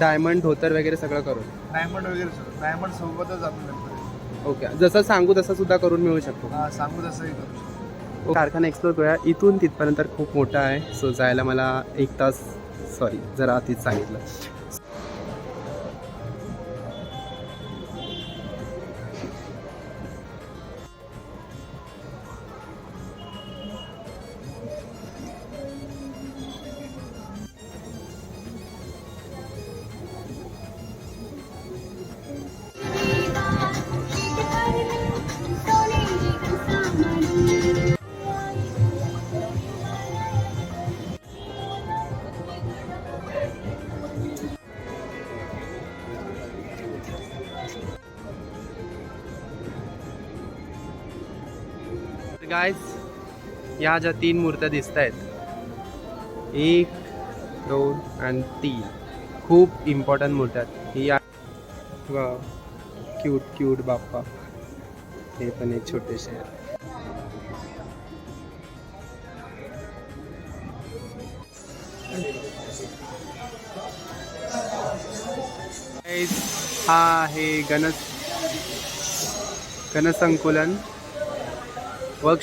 Diamond धोतर वगैरे सगळं करून? डायमंड वगैरे डायमंड सोबतच आपण ओके. जसं सांगू तसं सुद्धा करून मिळू शकतो. हा, सांगू तसंही करू शकतो. कारखाना एक्सप्लोर करूया. इथून तिथपर्यंत खूप मोठा आहे. सो जायला मला एक तास सॉरी जरा आधीच सांगितलं. गायस या ज्या तीन मूर्त्या दिसत आहेत एक दोन आणि तीन खूप इम्पॉर्टंट मूर्त्या ही या क्यूट क्यूट बाप्पा. हे पण एक छोटेसे हा आहे गणस गणसंकुलन. वर्क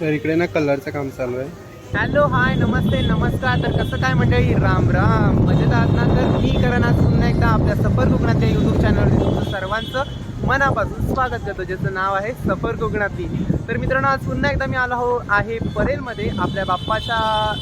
तर इकडे ना कलरचं काम चालू आहे. हॅलो हाय नमस्ते नमस्कार. तर कसं काय मंडळी? राम राम. म्हणजे मजेत आहात ना तर मी करण आज पुन्हा एकदा आपल्या सफर कोकणातल्या युट्यूब चॅनलवर तुमचं सर्वांचं मनापासून स्वागत करतो ज्याचं नाव आहे सफर कोकणातली. तर मित्रांनो आज पुन्हा एकदा मी आलो हो आहे परेलमध्ये आपल्या बाप्पाच्या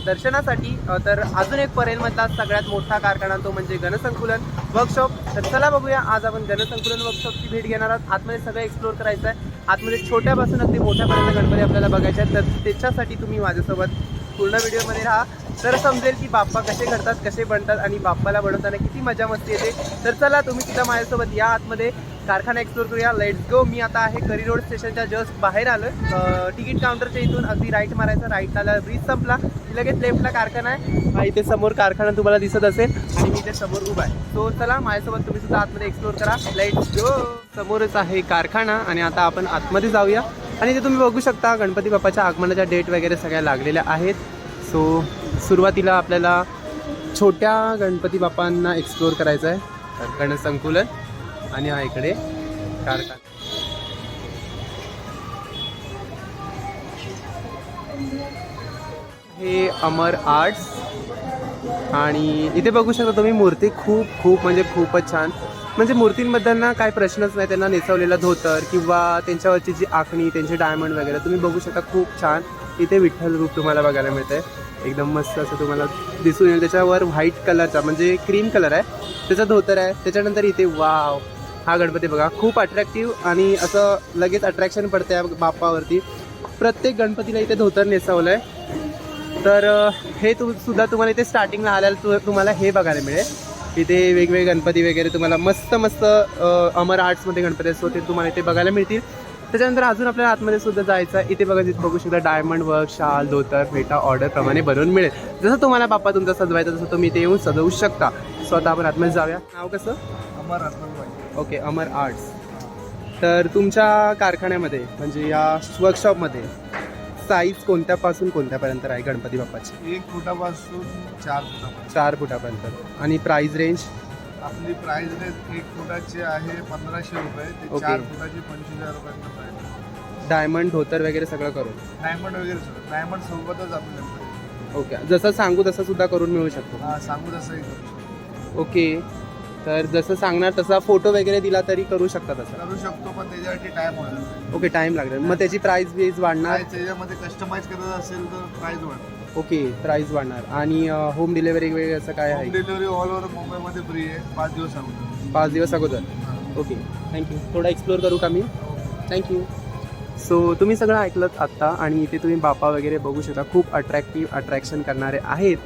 दर्शनासाठी. तर अजून एक परेलमधला सगळ्यात मोठा कारखाना तो म्हणजे गणसंकुलन वर्कशॉप तर चला बघूया आज आपण गणसंकुलन वर्कशॉपची भेट घेणार आहोत. आतमध्ये सगळं एक्सप्लोर करायचं आहे आतमध्ये छोट्यापासून अगदी मोठ्यापर्यंत गणपती आपल्याला बघायचे आहेत. तर त्याच्यासाठी तुम्ही माझ्यासोबत पूर्ण व्हिडिओमध्ये राहा. तर समजेल की बाप्पा कसे करतात कसे बनतात आणि बाप्पाला बनवताना किती मजा मस्ती येते. तर चला तुम्ही सुद्धा माझ्यासोबत या आतमध्ये. कारखाना एक्सप्लोर करूया. लेट्स गो मी आता आहे करी रोड स्टेशनच्या जस्ट बाहेर आलो तिकीट काउंटरच्या इथून अगदी राईट मारायचं. राईट आला ब्रिज संपला. लगेच लेफ्टला कारखाना आहे. हा इथे समोर कारखाना तुम्हाला दिसत असेल. आणि मी इथे समोर उभा आहे. तो चला माझ्यासोबत तुम्ही सुद्धा आतमध्ये एक्सप्लोर करा. लेट्स गो समोरच आहे कारखाना आणि आता आपण आतमध्ये जाऊया. आणि इथे तुम्ही बघू शकता गणपती बाप्पाच्या आगमनाच्या डेट वगैरे सगळ्या लागलेल्या आहेत. सो सुरुवातीला आपल्याला छोट्या गणपती बाप्पांना एक्सप्लोर करायचं आहे तर गणसंकुलन आणि हा इकडे कारखाना. हे अमर आर्ट्स. आणि इथे बघू शकता तुम्ही मूर्ती खूप खूप म्हणजे खूपच छान. म्हणजे मूर्तींबद्दल ना काय प्रश्नच नाही त्यांना नेसवलेला धोतर किंवा त्यांच्यावरची जी आखणी त्यांचे डायमंड वगैरे तुम्ही बघू शकता खूप छान. इथे विठ्ठल रूप तुम्हाला बघायला मिळतंय. एकदम मस्त असं तुम्हाला दिसून येईल. त्याच्यावर व्हाईट कलरचा म्हणजे क्रीम कलर आहे. त्याचा धोतर आहे. त्याच्यानंतर इथे वाव हा गणपती बघा. खूप अट्रॅक्टिव्ह आणि असं लगेच अट्रॅक्शन पडतं या बाप्पावरती. प्रत्येक गणपतीला इथे धोतर नेसवलं आहे तर हे तू सुद्धा तुम्हाला इथे स्टार्टिंगला आल्याला तु तुम्हाला हे बघायला मिळेल. इथे वेगवेगळे गणपती वगैरे तुम्हाला मस्त मस्त अमर आर्ट्समध्ये गणपती असतो ते तुम्हाला इथे बघायला मिळतील. त्याच्यानंतर अजून आपल्याला आतमध्ये सुद्धा जायचं आहे इथे बघा इथे बघू शकता डायमंड वर्क शाल धोतर फेटा ऑर्डरप्रमाणे बनवून मिळेल. जसं तुम्हाला बाप्पा तुमचा सजवायचा तसं तुम्ही इथे येऊन सजवू शकता. स्वतः आपण आतमध्ये जाऊया. नाव कसं? Amar okay Amar arts. तर तुमच्या कारखान्यामध्ये म्हणजे या वर्कशॉपमध्ये साईज कोणत्यापासून कोणत्यापर्यंत आहे गणपती बाप्पाची? एक फुटापासून चार फुटापर्यंत. चार फुटापर्यंत. आणि प्राइस रेंज आपली प्राइस रेट एक फुटाची आहे पंधराशे रुपये. ते ओके. चार फुटाची पंचवीस हजार रुपयापर्यंत डायमंड धोतर वगैरे सगळं करून? डायमंड वगैरे डायमंड सोबतच आपण गणपती ओके. जसं सांगू तसं सुद्धा करून मिळू शकतो. हा, सांगू तसंही करू शकतो. ओके. तर जसं सांगणार तसा फोटो वगैरे दिला तरी करू शकता तसं. करू शकतो पण त्याच्यासाठी टाइम होणार ओके टाईम लागेल मग त्याची प्राइस बीज वाढणार? त्याच्यामध्ये कस्टमाइज करत असेल तर प्राइस वाढणार. ओके प्राइस वाढणार. आणि होम डिलेवरी वगैरे असं काय आहे? डिलिव्हरी ऑल ओव्हर मुंबईमध्ये फ्री आहे पाच दिवस अगोदर. पाच दिवस अगोदर. ओके थँक्यू थोडा एक्सप्लोर करू का मी? थँक्यू सो तुम्ही सगळं ऐकलं आत्ता आणि इथे तुम्ही बापा वगैरे बघू शकता. खूप अट्रॅक्टिव्ह अट्रॅक्शन करणारे आहेत.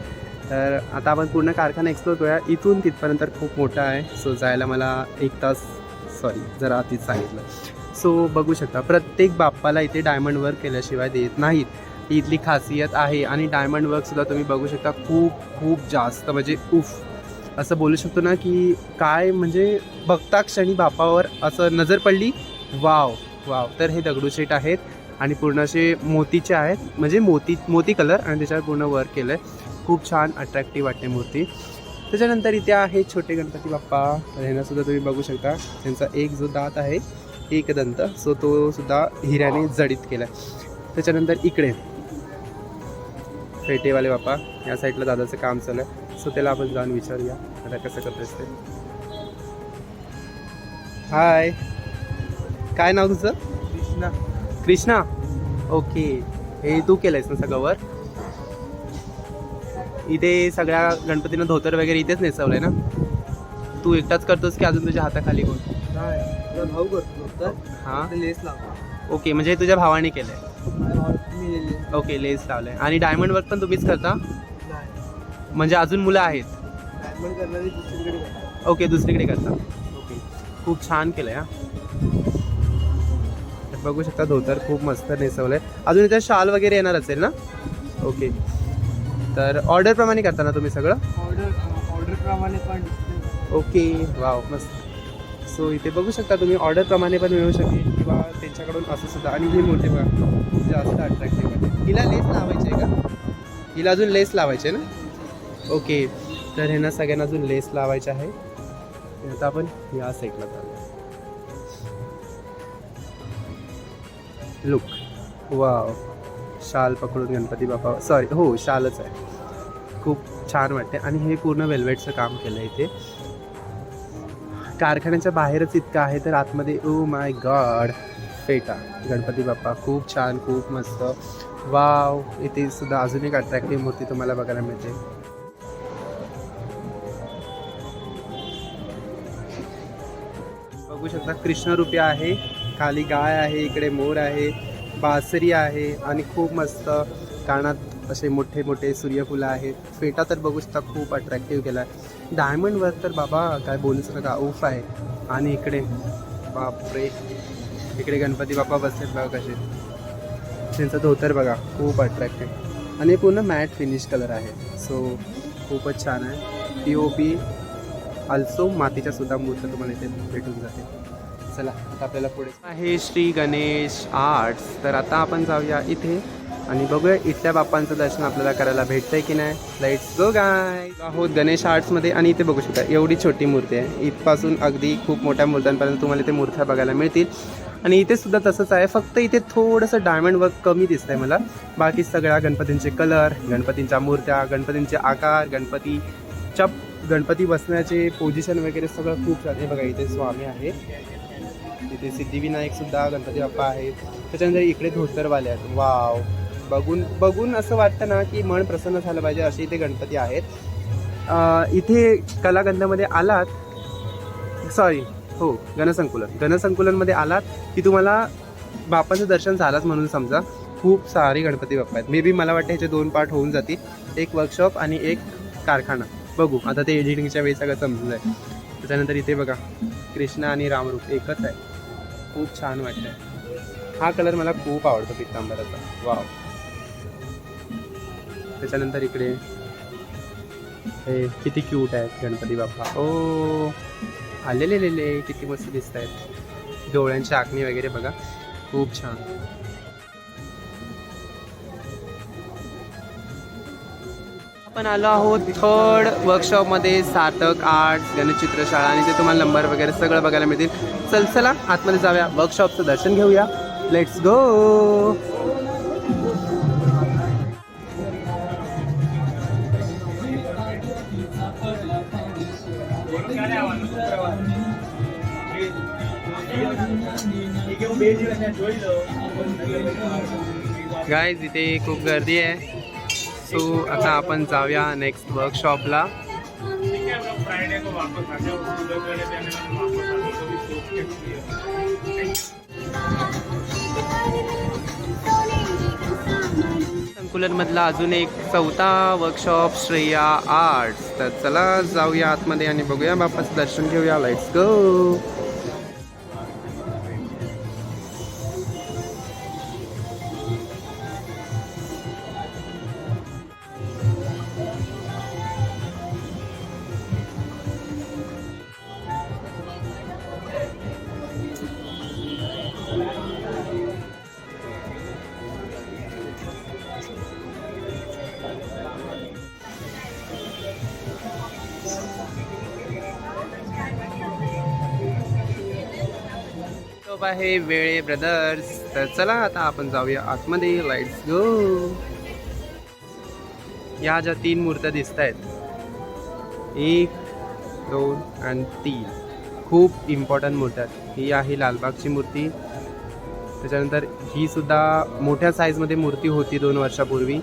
तर आता आपण पूर्ण कारखाना एक्सप्लोर करूया. इथून तिथपर्यंत खूप मोठा आहे. सो जायला मला एक तास सॉरी जरा आधीच सांगितलं. सो बघू शकता प्रत्येक बाप्पाला इथे डायमंड वर्क केल्याशिवाय देत नाहीत. ही इथली खासियत आहे आणि डायमंड वर्कसुद्धा तुम्ही बघू शकता खूप खूप जास्त म्हणजे उफ. असं बोलू शकतो ना की काय म्हणजे बघता क्षणी बापावर असं नजर पडली वाव वाव. तर हे दगडूशेठ आहेत आणि पूर्ण असे मोतीचे आहेत म्हणजे मोती मोती कलर आणि त्याच्यावर पूर्ण वर्क केलं आहे खूप छान अट्रॅक्टिव्ह वाटते मूर्ती. त्याच्यानंतर इथे आहे छोटे गणपती बाप्पा. तर ह्यांना सुद्धा तुम्ही बघू शकता. त्यांचा एक जो दात आहे एक दंत. सो तो सुद्धा हिऱ्याने जडित केला त्याच्यानंतर इकडे पेटेवाले बाप्पा. या साईडला दादाचं काम चालू आहे सो त्याला आपण जाऊन विचारूया. आता कसं करतोस ते हाय काय नाव तुझं? कृष्णा. कृष्णा. ओके हे तू केलंयस ना सगळं वर इथे सगळ्या गणपतीनं धोतर वगैरे इथेच नेसवलंय ना? तू एकटाच करतोस की अजून तुझ्या हाताखाली कोण? भाऊ करतो हां? लेस लावतो. ओके म्हणजे तुझ्या भावाने केलंय. ओके लेस लावलंय. आणि डायमंड वर्क पण तुम्हीच करता? म्हणजे अजून मुलं आहेत? डायमंड. ओके दुसरीकडे करता. ओके. खूप छान केलंय हा. बघू शकता धोतर खूप मस्त नेसवलंय. अजून इथे शाल वगैरे येणार असेल ना? ओके. तर ऑर्डर प्रमाणे करता ना तुम्ही सगळं? ऑर्डर ऑर्डर प्रमाणे पण. ओके वाव मस्त. सो इथे बघू शकता तुम्ही ऑर्डर प्रमाणे पण मिळू शकेल किंवा त्यांच्याकडून असं सुद्धा. आणि ही मूर्ती बघा खूप जास्त अट्रॅक्टिव्ह वाटते हिला लेस लावायची आहे का? हिला अजून लेस लावायचे ना? ओके तर ह्यांना सगळ्यांना अजून लेस लावायचे आहे. आता आपण या साईडला चालू लुक वाव. शाल पकडून गणपती बाप्पा सॉरी हो शालच आहे. खूप छान वाटते आणि हे पूर्ण वेल्वेटचं काम केलं आहे इथे. कारखान्याच्या बाहेरच इतकं आहे तर आतमध्ये ओ माय गॉड फेटा. गणपती बाप्पा खूप छान खूप मस्त. वाव इथे सुद्धा अजून एक अट्रॅक्टिव्ह मूर्ती तुम्हाला बघायला मिळते. बघू शकता कृष्णरूपी आहे खाली गाय आहे इकडे मोर आहे. बासरी आहे आणि खूप मस्त कानात असे मोठे मोठे सूर्यफुलं आहेत फेटा तर बघू शकता खूप अट्रॅक्टिव्ह केला आहे डायमंडवर तर बाबा काय बोलूच नका उफ आहे. आणि इकडे बापरे. इकडे गणपती बाप्पा बसलेत बघा कसे. त्यांचं धोतर बघा खूप अट्रॅक्टिव्ह आणि पूर्ण मॅट फिनिश कलर आहे. सो खूपच छान आहे. पी ओ पी अल्सो मातीच्या सुद्धा मूर्त तुम्हाला इथे भेटून जाते. चला आता आपल्याला पुढे. आहे श्री गणेश आर्ट्स. तर आता आपण जाऊया इथे आणि बघूया इथल्या बाप्पांचं दर्शन आपल्याला करायला भेटतंय की नाही. लाईट्स गो गाय आहोत गणेश आर्ट्समध्ये आणि इथे बघू शकता एवढी छोटी मूर्ती आहे. इथपासून अगदी खूप मोठ्या मूर्त्यांपर्यंत तुम्हाला इथे मूर्त्या बघायला मिळतील. आणि इथे सुद्धा तसंच आहे. फक्त इथे थोडंसं डायमंड वर्क कमी दिसतंय मला. बाकी सगळ्या गणपतींचे कलर गणपतींच्या मूर्त्या गणपतींचे आकार गणपतीच्या गणपती बसण्याचे पोझिशन वगैरे सगळं खूप छान बघा इथे स्वामी आहे. तिथे सिद्धिविनायक सुद्धा गणपती बाप्पा आहेत. त्याच्यानंतर इकडे धोतरवाले आहेत. वाव. बघून बघून असं वाटतं ना की मन प्रसन्न झालं पाहिजे असे इथे गणपती आहेत. इथे कलागंधामध्ये आलात. सॉरी हो गणसंकुलन गणसंकुलनमध्ये आलात की तुम्हाला बाप्पाचं दर्शन झालंच म्हणून समजा. खूप सारे गणपती बाप्पा आहेत. मे बी मला वाटतं ह्याचे दोन पार्ट होऊन जातील. एक वर्कशॉप आणि एक कारखाना. बघू. आता ते एडिटिंगच्या वेळी सगळं समजून जाईल त्याच्यानंतर इथे बघा. कृष्णा आणि रामरूप एकच आहे. खूप छान वाटतं हा कलर मला खूप आवडतो पित्तांबराचा. वाव त्याच्यानंतर इकडे हे किती क्यूट आहेत गणपती बाप्पा. ओ आलेले किती मस्त दिसत आहेत डोळ्यांची आखणी वगैरे बघा. खूप छान. आपण आलो आहोत थर्ड वर्कशॉपमध्ये सार्थक आर्ट्स गणचित्रशाळा चित्रशाळा आणि ते तुम्हाला नंबर वगैरे सगळं बघायला मिळतील. चल चला आतमध्ये जाऊया. वर्कशॉपचं दर्शन घेऊया. लेट्स गो गाय इथे खूप गर्दी आहे. सो आता आपण जाऊया नेक्स्ट वर्कशॉपला संकुलनमधला अजून एक चौथा वर्कशॉप श्रेया आर्ट्स तर चला जाऊया आतमध्ये आणि बघूया. बापाचं दर्शन घेऊया. लेट्स गो शॉप आहे वेळे ब्रदर्स तर चला आता आपण जाऊया आतमध्ये. लाईट्स गो या ज्या तीन मूर्त्या दिसत आहेत एक दोन आणि तीन खूप इम्पॉर्टंट मूर्त्या ही आहे लालबागची मूर्ती. त्याच्यानंतर ही सुद्धा मोठ्या साईजमध्ये मूर्ती होती दोन वर्षापूर्वी.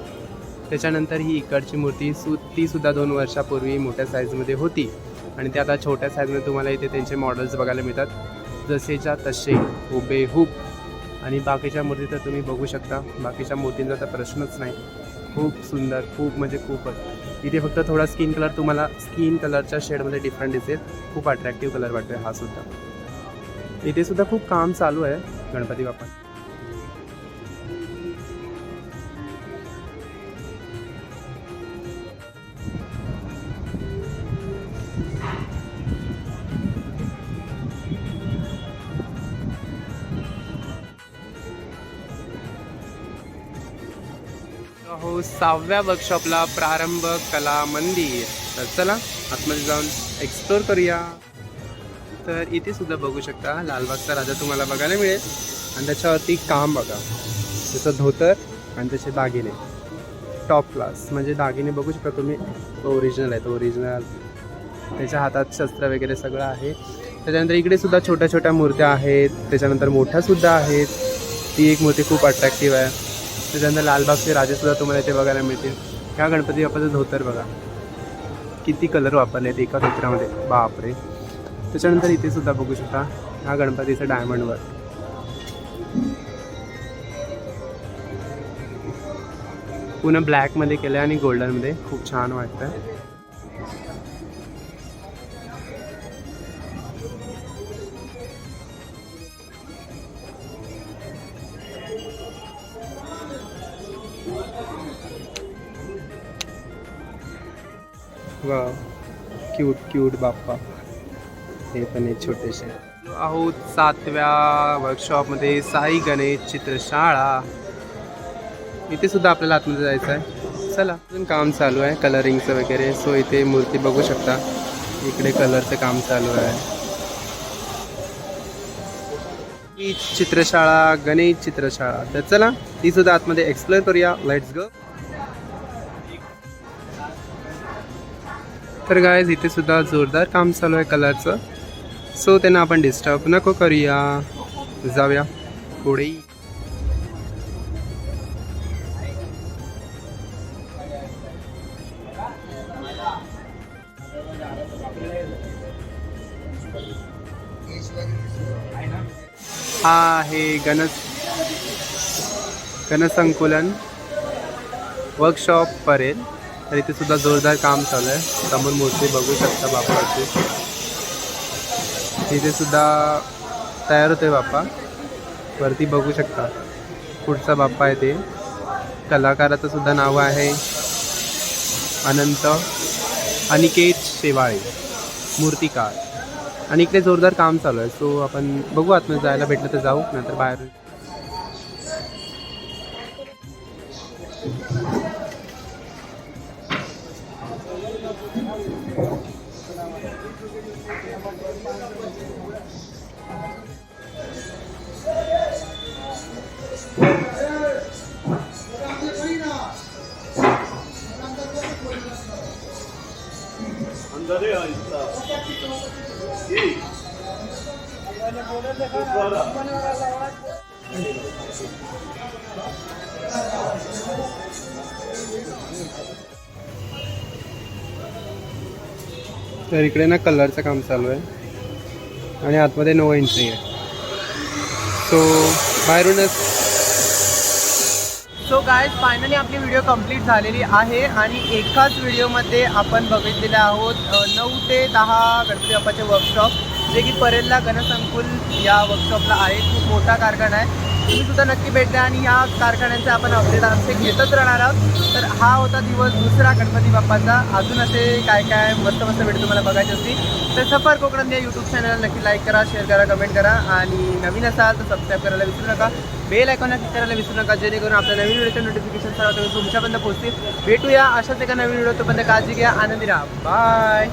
त्याच्यानंतर ही इकडची मूर्ती सु ती सुद्धा दोन वर्षापूर्वी मोठ्या साईजमध्ये होती. आणि ते आता छोट्या साईजमध्ये तुम्हाला इथे त्यांचे मॉडेल्स बघायला मिळतात. जसेच्या तसे हुबेहूब. आणि बाकीच्या मूर्ती तर तुम्ही बघू शकता. बाकीच्या मूर्तींचा तर प्रश्नच नाही. खूप सुंदर खूप म्हणजे खूपच. इथे फक्त थोडा स्किन कलर तुम्हाला स्किन कलरच्या शेडमध्ये डिफरंट दिसेल. खूप अट्रॅक्टिव्ह कलर वाटतोय हा सुद्धा. इथे सुद्धा खूप काम चालू आहे गणपती बाप्पा. सहाव्या वर्कशॉपला प्रारंभ कला मंदिर. तर चला आतमध्ये जाऊन एक्सप्लोर करूया. तर इथे सुद्धा बघू शकता लालबागचा राजा तुम्हाला बघायला मिळेल. आणि त्याच्यावरती काम बघा. त्याचं धोतर आणि त्याचे दागिने. टॉप क्लास म्हणजे दागिने बघू शकता तुम्ही. ओरिजिनल आहेत. ओरिजिनल त्याच्या हातात शस्त्र वगैरे सगळं आहे. त्याच्यानंतर इकडे सुद्धा छोट्या छोट्या मूर्त्या आहेत. त्याच्यानंतर मोठ्या सुद्धा आहेत. ती एक मूर्ती खूप अट्रॅक्टिव्ह आहे. त्याच्यानंतर लालबागचे राजेसुद्धा तुम्हाला इथे बघायला मिळतील. ह्या गणपती बाप्पाचं धोतर बघा. किती कलर वापरले आहेत एका धोत्रामध्ये. बापरे. त्याच्यानंतर इथे सुद्धा बघू शकता ह्या गणपतीचं डायमंडवर पुन्हा ब्लॅकमध्ये केलं आहे आणि गोल्डनमध्ये खूप छान वाटतं वा क्यूट क्यूट बाप्पा. हे पण एक छोटेसे. आहोत सातव्या वर्कशॉपमध्ये साई गणेश चित्रशाळा. इथे सुद्धा आपल्याला आतमध्ये जायचं आहे. चला अजून काम चालू आहे कलरिंगचं वगैरे. सो इथे मूर्ती बघू शकता. इकडे कलरचं काम चालू आहे. ही चित्रशाळा गणेश चित्रशाळा. तर चला ती सुद्धा आतमध्ये एक्सप्लोर करूया. लेट्स गो तर गायज इथे सुद्धा जोरदार काम चालू आहे कलरचं. सो त्यांना आपण डिस्टर्ब नको करूया. जाऊया पुढे. हा आहे गणस गणसंकुलन वर्कशॉप परेल. तर इथे सुद्धा जोरदार काम चालू आहे. समोर मूर्ती बघू शकता बाप्पाची इथे सुद्धा तयार होतोय बाप्पा वरती बघू शकता. पुढचा बाप्पा आहे ते. कलाकाराचं सुद्धा नाव आहे. अनंत अनिकेत शेवाळे. मूर्तिकार. आणि इकडे जोरदार काम चालू आहे. सो आपण बघू आतमध्ये जायला भेटलं तर जाऊ नंतर बाहेर अंदर है इसका जी मैंने बोला देखा मैंने वाला आवाज तर इकडे ना कलरचं काम चालू आहे. आणि आतमध्ये नो एंट्री आहे. सो बाहेरूनच. सो गायज फायनली आपली व्हिडिओ कंप्लीट झालेली आहे आणि एकाच व्हिडिओमध्ये आपण बघितलेले आहोत नऊ ते दहा गणपती बाप्पाचे वर्कशॉप जे की परेलला गणसंकुल या वर्कशॉपला आहे. खूप मोठा कारखाना आहे. तुम्ही सुद्धा नक्की भेट द्या आणि ह्या कारखान्यांचे आपण अपडेट असे घेतच राहणार आहोत. तर हा होता दिवस दुसरा गणपती बाप्पाचा. अजून असे काय काय मस्त मस्त व्हिडिओ तुम्हाला बघायचे असतील तर सफर कोकणात या यूट्यूब चॅनलला नक्की लाईक करा शेअर करा कमेंट करा. आणि नवीन असाल तर सबस्क्राईब करायला विसरू नका. बेल आयकॉन क्लिक करायला विसरू नका जेणेकरून आपल्या नवीन व्हिडिओचे नोटिफिकेशन सर्व तुमच्यापर्यंत पोहोचतील. भेटूया अशाच एका नवीन व्हिडिओ तोपर्यंत काळजी घ्या आनंदी राहा. बाय